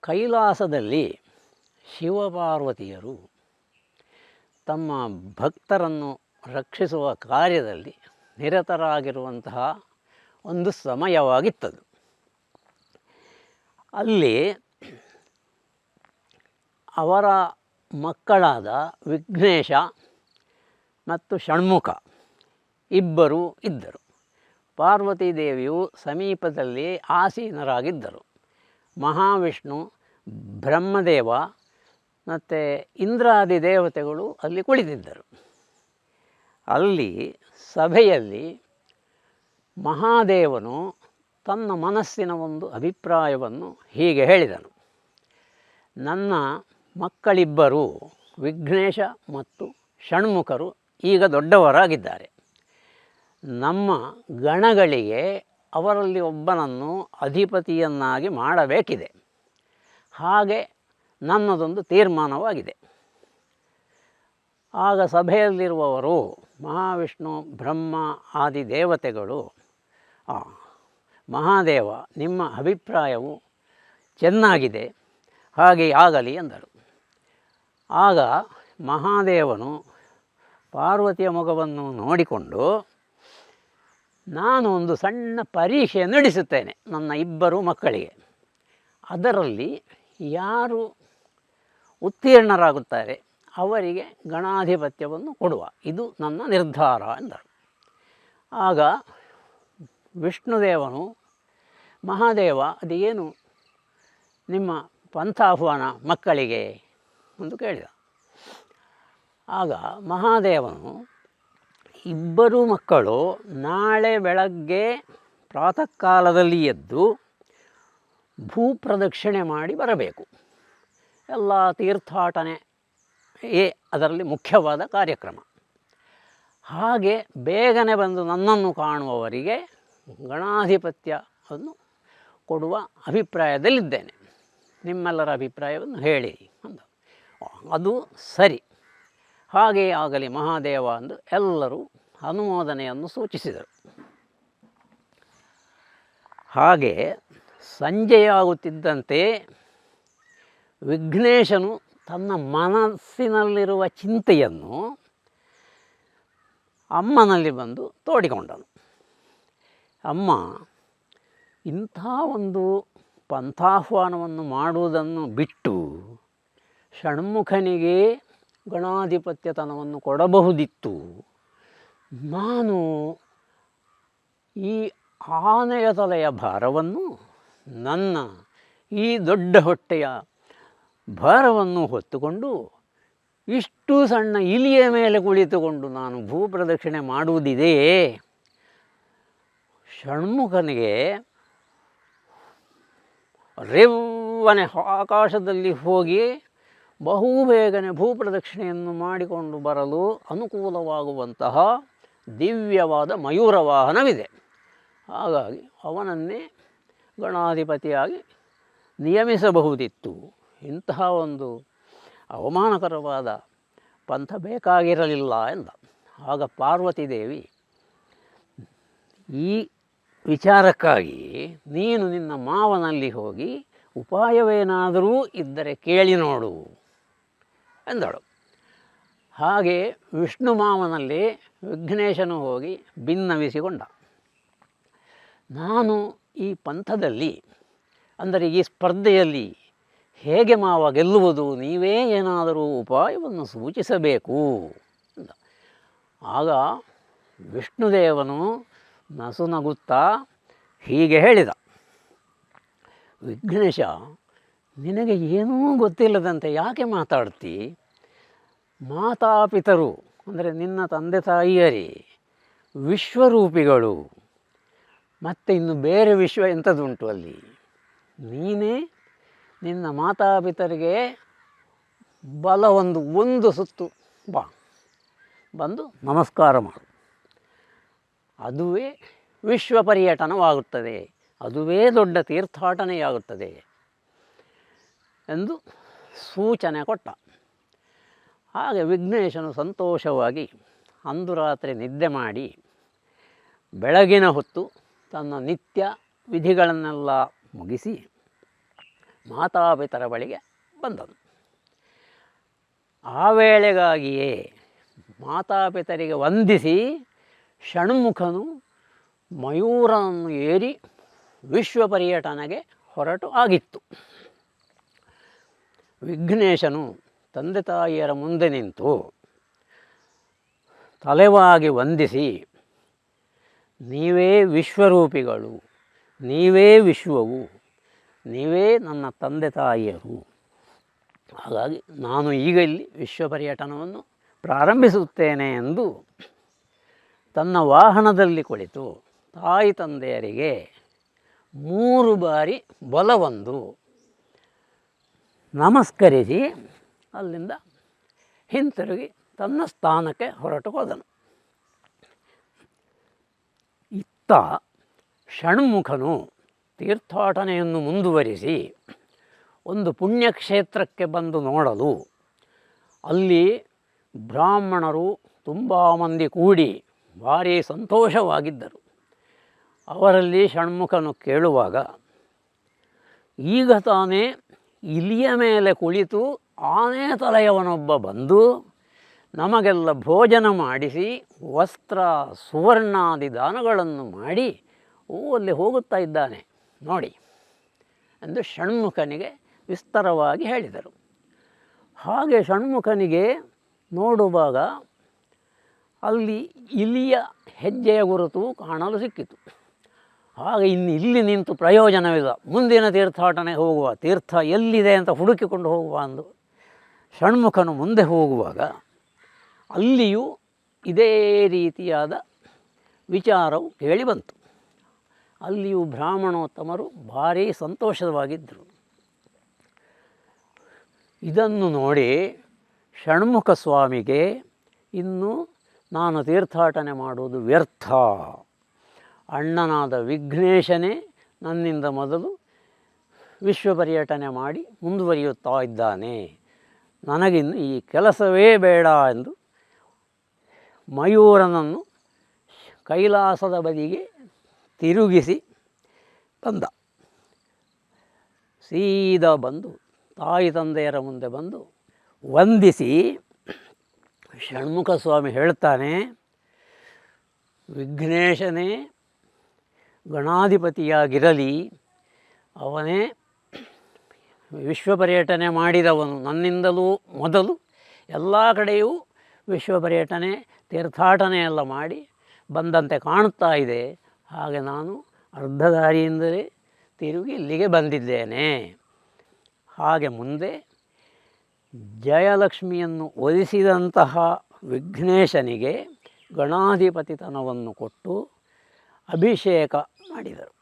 ಕೈಲಾಸದಲ್ಲಿ ಶಿವಪಾರ್ವತಿಯರು ತಮ್ಮ ಭಕ್ತರನ್ನು ರಕ್ಷಿಸುವ ಕಾರ್ಯದಲ್ಲಿ ನಿರತರಾಗಿರುವಂತಹ ಒಂದು ಸಮಯವಾಗಿತ್ತದು. ಅಲ್ಲಿ ಅವರ ಮಕ್ಕಳಾದ ವಿಘ್ನೇಶ ಮತ್ತು ಷಣ್ಮುಖ ಇಬ್ಬರು ಇದ್ದರು. ಪಾರ್ವತಿ ದೇವಿಯು ಸಮೀಪದಲ್ಲಿ ಆಸೀನರಾಗಿದ್ದರು. ಮಹಾವಿಷ್ಣು, ಬ್ರಹ್ಮದೇವ ಮತ್ತು ಇಂದ್ರಾದಿ ದೇವತೆಗಳು ಅಲ್ಲಿ ಕುಳಿತಿದ್ದರು. ಅಲ್ಲಿ ಸಭೆಯಲ್ಲಿ ಮಹಾದೇವನು ತನ್ನ ಮನಸ್ಸಿನ ಒಂದು ಅಭಿಪ್ರಾಯವನ್ನು ಹೀಗೆ ಹೇಳಿದನು. ನನ್ನ ಮಕ್ಕಳಿಬ್ಬರು ವಿಘ್ನೇಶ ಮತ್ತು ಷಣ್ಮುಖರು ಈಗ ದೊಡ್ಡವರಾಗಿದ್ದಾರೆ. ನಮ್ಮ ಗಣಗಳಿಗೆ ಅವರಲ್ಲಿ ಒಬ್ಬನನ್ನು ಅಧಿಪತಿಯನ್ನಾಗಿ ಮಾಡಬೇಕಿದೆ. ಹಾಗೆ ನನ್ನದೊಂದು ತೀರ್ಮಾನವಾಗಿದೆ. ಆಗ ಸಭೆಯಲ್ಲಿರುವವರು ಮಹಾವಿಷ್ಣು, ಬ್ರಹ್ಮ ಆದಿ ದೇವತೆಗಳು ಮಹಾದೇವ, ನಿಮ್ಮ ಅಭಿಪ್ರಾಯವು ಚೆನ್ನಾಗಿದೆ, ಹಾಗೆ ಆಗಲಿ ಎಂದರು. ಆಗ ಮಹಾದೇವನು ಪಾರ್ವತಿಯ ಮುಖವನ್ನು ನೋಡಿಕೊಂಡು ನಾನು ಒಂದು ಸಣ್ಣ ಪರೀಕ್ಷೆ ನಡೆಸುತ್ತೇನೆ ನನ್ನ ಇಬ್ಬರು ಮಕ್ಕಳಿಗೆ. ಅದರಲ್ಲಿ ಯಾರು ಉತ್ತೀರ್ಣರಾಗುತ್ತಾರೆ ಅವರಿಗೆ ಗಣಾಧಿಪತ್ಯವನ್ನು ಕೊಡುವ. ಇದು ನನ್ನ ನಿರ್ಧಾರ ಎಂದರು. ಆಗ ವಿಷ್ಣುದೇವನು, ಮಹಾದೇವ, ಅದೇನು ನಿಮ್ಮ ಪಂಥಾಹ್ವಾನ ಮಕ್ಕಳಿಗೆ? ಎಂದು ಕೇಳಿದ. ಆಗ ಮಹಾದೇವನು ಇಬ್ಬರು ಮಕ್ಕಳು ನಾಳೆ ಬೆಳಗ್ಗೆ ಪ್ರಾತಃ ಕಾಲದಲ್ಲಿ ಎದ್ದು ಭೂಪ್ರದಕ್ಷಿಣೆ ಮಾಡಿ ಬರಬೇಕು. ಎಲ್ಲ ತೀರ್ಥಾಟನೆ ಏ ಅದರಲ್ಲಿ ಮುಖ್ಯವಾದ ಕಾರ್ಯಕ್ರಮ. ಹಾಗೆ ಬೇಗನೆ ಬಂದು ನನ್ನನ್ನು ಕಾಣುವವರಿಗೆ ಗಣಾಧಿಪತ್ಯವನ್ನು ಕೊಡುವ ಅಭಿಪ್ರಾಯದಲ್ಲಿದ್ದೇನೆ. ನಿಮ್ಮೆಲ್ಲರ ಅಭಿಪ್ರಾಯವನ್ನು ಹೇಳಿ ಅಂದ. ಅದು ಸರಿ. ಹಾಗೇ ಆಗಲಿ ಮಹಾದೇವ ಎಂದು ಎಲ್ಲರೂ ಅನುಮೋದನೆಯನ್ನು ಸೂಚಿಸಿದರು. ಹಾಗೆ ಸಂಜೆಯಾಗುತ್ತಿದ್ದಂತೆ ವಿಘ್ನೇಶನು ತನ್ನ ಮನಸ್ಸಿನಲ್ಲಿರುವ ಚಿಂತೆಯನ್ನು ಅಮ್ಮನಲ್ಲಿ ಬಂದು ತೋಡಿಕೊಂಡನು. ಅಮ್ಮ, ಇಂಥ ಒಂದು ಪಂಥಾಹ್ವಾನವನ್ನು ಮಾಡುವುದನ್ನು ಬಿಟ್ಟು ಷಣ್ಮುಖನಿಗೆ ಗಣಾಧಿಪತ್ಯತನವನ್ನು ಕೊಡಬಹುದಿತ್ತು. ನಾನು ಈ ಆನೆಯ ತಲೆಯ ಭಾರವನ್ನು, ನನ್ನ ಈ ದೊಡ್ಡ ಹೊಟ್ಟೆಯ ಭಾರವನ್ನು ಹೊತ್ತುಕೊಂಡು ಇಷ್ಟು ಸಣ್ಣ ಇಲಿಯ ಮೇಲೆ ಕುಳಿತುಕೊಂಡು ನಾನು ಭೂಪ್ರದಕ್ಷಿಣೆ ಮಾಡುವುದಿದೆಯೇ ಷಣ್ಮುಖನಿಗೆ ರೆವ್ವನೆ ಆಕಾಶದಲ್ಲಿ ಹೋಗಿ ಬಹು ಬೇಗನೆ ಭೂಪ್ರದಕ್ಷಿಣೆಯನ್ನು ಮಾಡಿಕೊಂಡು ಬರಲು ಅನುಕೂಲವಾಗುವಂತಹ ದಿವ್ಯವಾದ ಮಯೂರ ವಾಹನವಿದೆ. ಹಾಗಾಗಿ ಅವನನ್ನೇ ಗಣಾಧಿಪತಿಯಾಗಿ ನಿಯಮಿಸಬಹುದಿತ್ತು. ಇಂತಹ ಒಂದು ಅವಮಾನಕರವಾದ ಪಂಥ ಬೇಕಾಗಿರಲಿಲ್ಲ ಎಂದ. ಆಗ ಪಾರ್ವತಿದೇವಿ ಈ ವಿಚಾರಕ್ಕಾಗಿ ನೀನು ನಿನ್ನ ಮಾವನಲ್ಲಿ ಹೋಗಿ ಉಪಾಯವೇನಾದರೂ ಇದ್ದರೆ ಕೇಳಿ ನೋಡು. ಎಂದಳು ಹಾಗೆ ವಿಷ್ಣು ಮಾವನಲ್ಲಿ ವಿಘ್ನೇಶನು ಹೋಗಿ ಭಿನ್ನವಿಸಿಕೊಂಡ ನಾನು ಈ ಪಂಥದಲ್ಲಿ, ಅಂದರೆ ಈ ಸ್ಪರ್ಧೆಯಲ್ಲಿ ಹೇಗೆ ಮಾವ ಗೆಲ್ಲುವುದು, ನೀವೇ ಏನಾದರೂ ಉಪಾಯವನ್ನು ಸೂಚಿಸಬೇಕು ಎಂದ ಆಗ ವಿಷ್ಣುದೇವನು ನಸುನಗುತ್ತಾ ಹೀಗೆ ಹೇಳಿದ. ವಿಘ್ನೇಶ ನಿನಗೆ ಏನೂ ಗೊತ್ತಿಲ್ಲದಂತೆ ಯಾಕೆ ಮಾತಾಡ್ತಿ? ಮಾತಾಪಿತರು, ಅಂದರೆ ನಿನ್ನ ತಂದೆ ತಾಯಿಯರೇ, ವಿಶ್ವರೂಪಿಗಳು. ಮತ್ತು ಇನ್ನು ಬೇರೆ ವಿಶ್ವ ಎಂಥದ್ದುಂಟು ಅಲ್ಲಿ? ನೀನೇ ನಿನ್ನ ಮಾತಾಪಿತರಿಗೆ ಬಲ ಒಂದು ಒಂದು ಸುತ್ತು ಬಾ, ಬಂದು ನಮಸ್ಕಾರ ಮಾಡು. ಅದುವೇ ವಿಶ್ವ ಪರ್ಯಟನವಾಗುತ್ತದೆ ಅದುವೇ ದೊಡ್ಡ ತೀರ್ಥಾಟನೆಯಾಗುತ್ತದೆ. ಎಂದು ಸೂಚನೆ ಕೊಟ್ಟ. ಹಾಗೆ ವಿಘ್ನೇಶನು ಸಂತೋಷವಾಗಿ ಅಂದು ರಾತ್ರಿ ನಿದ್ದೆ ಮಾಡಿ ಬೆಳಗಿನ ಹೊತ್ತು ತನ್ನ ನಿತ್ಯ ವಿಧಿಗಳನ್ನೆಲ್ಲ ಮುಗಿಸಿ ಮಾತಾಪಿತರ ಬಳಿಗೆ ಬಂದನು. ಆ ವೇಳೆಗಾಗಿಯೇ ಮಾತಾಪಿತರಿಗೆ ವಂದಿಸಿ ಷಣ್ಮುಖನು ಮಯೂರನನ್ನು ಏರಿ ವಿಶ್ವ ಪರ್ಯಟನೆಗೆ ಹೊರಟು ಆಗಿತ್ತು. ವಿಘ್ನೇಶನು ತಂದೆ ತಾಯಿಯರ ಮುಂದೆ ನಿಂತು ತಲೆವಾಗಿ ವಂದಿಸಿ, ನೀವೇ ವಿಶ್ವರೂಪಿಗಳು, ನೀವೇ ವಿಶ್ವವು, ನೀವೇ ನನ್ನ ತಂದೆ ತಾಯಿಯರು. ಹಾಗಾಗಿ ನಾನು ಈಗ ಇಲ್ಲಿ ವಿಶ್ವ ಪರ್ಯಟನವನ್ನು ಪ್ರಾರಂಭಿಸುತ್ತೇನೆ ಎಂದು ತನ್ನ ವಾಹನದಲ್ಲಿ ಕುಳಿತು ತಾಯಿ ತಂದೆಯರಿಗೆ ಮೂರು ಬಾರಿ ಬಲವೊಂದು ನಮಸ್ಕರಿಸಿ ಅಲ್ಲಿಂದ ಹಿಂತಿರುಗಿ ತನ್ನ ಸ್ಥಾನಕ್ಕೆ ಹೊರಟು ಹೋದನು ಇತ್ತ ಷಣ್ಮುಖನು ತೀರ್ಥಾಟನೆಯನ್ನು ಮುಂದುವರಿಸಿ ಒಂದು ಪುಣ್ಯಕ್ಷೇತ್ರಕ್ಕೆ ಬಂದು ನೋಡಲು ಅಲ್ಲಿ ಬ್ರಾಹ್ಮಣರು ತುಂಬ ಮಂದಿ ಕೂಡಿ ಭಾರಿ ಸಂತೋಷವಾಗಿದ್ದರು. ಅವರಲ್ಲಿ ಷಣ್ಮುಖನು ಕೇಳುವಾಗ, ಈಗ ತಾನೇ ಇಲಿಯ ಮೇಲೆ ಕುಳಿತು ಆನೆ ತಲೆಯವನೊಬ್ಬ ಬಂದು ನಮಗೆಲ್ಲ ಭೋಜನ ಮಾಡಿಸಿ ವಸ್ತ್ರ ಸುವರ್ಣಾದಿ ದಾನಗಳನ್ನು ಮಾಡಿ ಓ, ಅಲ್ಲಿ ಹೋಗುತ್ತಾ ಇದ್ದಾನೆ. ನೋಡಿ ಎಂದು ಷಣ್ಮುಖನಿಗೆ ವಿಸ್ತಾರವಾಗಿ ಹೇಳಿದರು. ಹಾಗೆ ಷಣ್ಮುಖನಿಗೆ ನೋಡುವಾಗ ಅಲ್ಲಿ ಇಲಿಯ ಹೆಜ್ಜೆಯ ಗುರುತು ಕಾಣಲು ಸಿಕ್ಕಿತು. ಆಗ ಇನ್ನು ಇಲ್ಲಿ ನಿಂತು ಪ್ರಯೋಜನವಿಲ್ಲ. ಮುಂದಿನ ತೀರ್ಥಾಟನೆ ಹೋಗುವ. ತೀರ್ಥ ಎಲ್ಲಿದೆ ಅಂತ ಹುಡುಕಿಕೊಂಡು ಹೋಗುವ ಅಂದು ಷಣ್ಮುಖನು ಮುಂದೆ ಹೋಗುವಾಗ ಅಲ್ಲಿಯೂ ಇದೇ ರೀತಿಯಾದ ವಿಚಾರವು ಕೇಳಿ ಬಂತು. ಅಲ್ಲಿಯೂ ಬ್ರಾಹ್ಮಣೋತ್ತಮರು ಭಾರೀ ಸಂತೋಷವಾಗಿದ್ದರು. ಇದನ್ನು ನೋಡಿ ಷಣ್ಮುಖ ಸ್ವಾಮಿಗೆ ಇನ್ನು ನಾನು ತೀರ್ಥಾಟನೆ ಮಾಡುವುದು ವ್ಯರ್ಥ. ಅಣ್ಣನಾದ ವಿಘ್ನೇಶನೇ ನನ್ನಿಂದ ಮೊದಲು ವಿಶ್ವ ಪರ್ಯಟನೆ ಮಾಡಿ ಮುಂದುವರಿಯುತ್ತಾ ಇದ್ದಾನೆ. ನನಗಿನ್ನು ಈ ಕೆಲಸವೇ ಬೇಡ ಎಂದು ಮಯೂರನನ್ನು ಕೈಲಾಸದ ಬದಿಗೆ ತಿರುಗಿಸಿ ಬಂದ. ಸೀದಾ ಬಂದು ತಾಯಿ ತಂದೆಯರ ಮುಂದೆ ಬಂದು ವಂದಿಸಿ ಷಣ್ಮುಖ ಸ್ವಾಮಿ ಹೇಳ್ತಾನೆ, ವಿಘ್ನೇಶನೇ ಗಣಾಧಿಪತಿಯಾಗಿರಲಿ, ಅವನೇ ವಿಶ್ವ ಪರ್ಯಟನೆ ಮಾಡಿದವನು. ನನ್ನಿಂದಲೂ ಮೊದಲು ಎಲ್ಲ ಕಡೆಯೂ ವಿಶ್ವ ಪರ್ಯಟನೆ ತೀರ್ಥಾಟನೆ ಎಲ್ಲ ಮಾಡಿ ಬಂದಂತೆ ಕಾಣುತ್ತಾ ಇದೆ. ಹಾಗೆ ನಾನು ಅರ್ಧ ದಾರಿಯಿಂದಲೇ ತಿರುಗಿ ಇಲ್ಲಿಗೆ ಬಂದಿದ್ದೇನೆ. ಹಾಗೆ ಮುಂದೆ ಜಯಲಕ್ಷ್ಮಿಯನ್ನು ಒಲಿಸಿದಂತಹ ವಿಘ್ನೇಶನಿಗೆ ಗಣಾಧಿಪತಿತನವನ್ನು ಕೊಟ್ಟು ಅಭಿಷೇಕ ಮಾಡಿದರು.